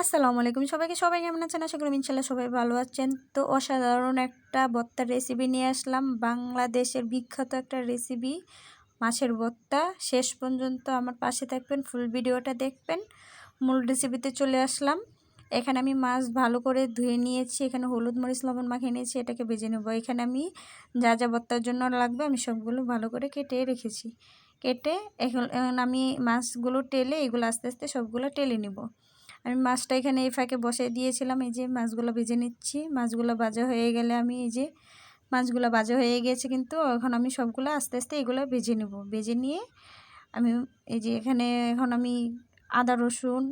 আসসালামু আলাইকুম। সবাইকে, সবাই কেমন আছেন? আশা করি ইনশাল্লাহ সবাই ভালো আছেন। তো অসাধারণ একটা ভর্তার রেসিপি নিয়ে আসলাম। বাংলাদেশের বিখ্যাত একটা রেসিপি মাছের ভর্তা। শেষ পর্যন্ত আমার পাশে থাকবেন ফুল ভিডিওটা দেখবেন। মূল রেসিপিতে চলে আসলাম। এখানে আমি মাছ ভালো করে ধুয়ে নিয়েছি। এখানে হলুদ, মরিচ, লবণ মাখিয়ে নিয়েছি। এটাকে বেজে নেব। এখানে আমি যা যা ভর্তার জন্য লাগবে আমি সবগুলো ভালো করে কেটে রেখেছি। কেটে এখন আমি মাছগুলো টেলে এগুলো আস্তে আস্তে সবগুলো টেলে নিব। আমি মাছটা এখানে এই ফাঁকে বসে দিয়েছিলাম। এই যে মাছগুলো ভেজে নিচ্ছি। মাছগুলো ভাজা হয়ে গেলে আমি এই যে মাছগুলো ভাজা হয়ে গেছে কিন্তু এখন আমি সবগুলো আস্তে আস্তে এগুলো ভেজে নেব। ভেজে নিয়ে আমি এই যে এখানে এখন আমি আদা, রসুন,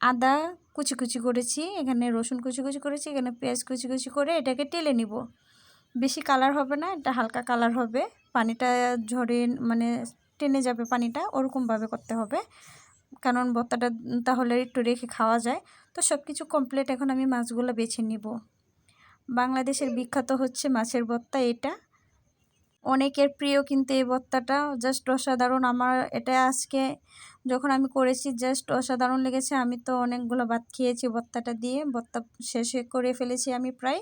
আদা কুচি কুচি করেছি। এখানে রসুন কুচি কুচি করেছি, এখানে পেঁয়াজ কুচি কুচি করে এটাকে টেলে নিব। বেশি কালার হবে না, এটা হালকা কালার হবে। পানিটা ঝরে মানে টেনে যাবে পানিটা, ওরকমভাবে করতে হবে। কারণ ভর্তাটা তাহলে একটু রেখে খাওয়া যায়। তো সব কিছু কমপ্লিট এখন আমি মাছগুলো বেছে নিব। বাংলাদেশের বিখ্যাত হচ্ছে মাছের ভর্তা এটা। অনেকের প্রিয় কিন্তু এই ভর্তাটা। জাস্ট অসাধারণ আমার এটা আজকে যখন আমি করেছি জাস্ট অসাধারণ লেগেছে। আমি তো অনেকগুলো ভাত খেয়েছি ভর্তাটা দিয়ে। ভর্তা শেষে করে ফেলেছি আমি প্রায়।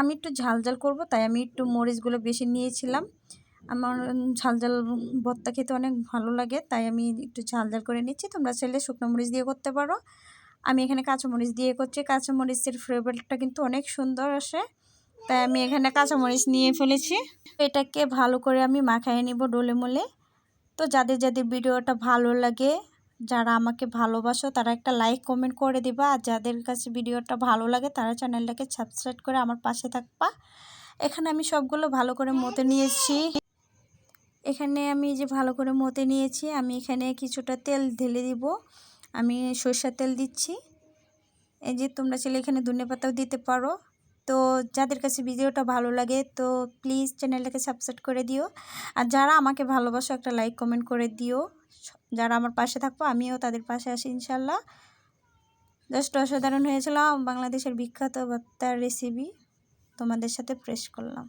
আমি একটু ঝাল ঝাল করব, তাই আমি একটু মরিচগুলো বেশি নিয়েছিলাম। আমার ঝাল ঝাল ভর্তা খেতে অনেক ভালো লাগে, তাই আমি একটু ঝাল ঝাল করে নিচ্ছি। তোমরা চাইলে শুকনো মরিচ দিয়ে করতে পারো। আমি এখানে কাঁচামরিচ দিয়ে করছি। কাঁচামরিচের ফ্লেভারটা কিন্তু অনেক সুন্দর আসে, তাই আমি এখানে কাঁচামরিচ নিয়ে ফেলেছি। এটাকে ভালো করে আমি মাখায় নিব ডোলে মোলে। তো যাদের যাদের ভিডিওটা ভালো লাগে, যারা আমাকে ভালোবাসো, তারা একটা লাইক কমেন্ট করে দিবা। আর যাদের কাছে ভিডিওটা ভালো লাগে, তারা চ্যানেলটাকে সাবস্ক্রাইব করে আমার পাশে থাকবা। এখানে আমি সবগুলো ভালো করে মতে নিয়েছি। এখানে আমি যে ভালো করে মতে নিয়েছি, আমি এখানে কিছুটা তেল ঢেলে দিব। আমি সরষার তেল দিচ্ছি। এই যে তোমরা চাইলে এখানে ধনে পাতাও দিতে পারো। তো যাদের কাছে ভিডিওটা ভালো লাগে, তো প্লিজ চ্যানেলটাকে সাবস্ক্রাইব করে দিও। আর যারা আমাকে ভালোবাসো, একটা লাইক, কমেন্ট করে দিও। যারা আমার পাশে থাকব আমিও তাদের পাশে আসি, ইনশাল্লাহ। জাস্ট অসাধারণ হয়েছিল বাংলাদেশের বিখ্যাত ভত্তার রেসিপি তোমাদের সাথে প্রেস করলাম।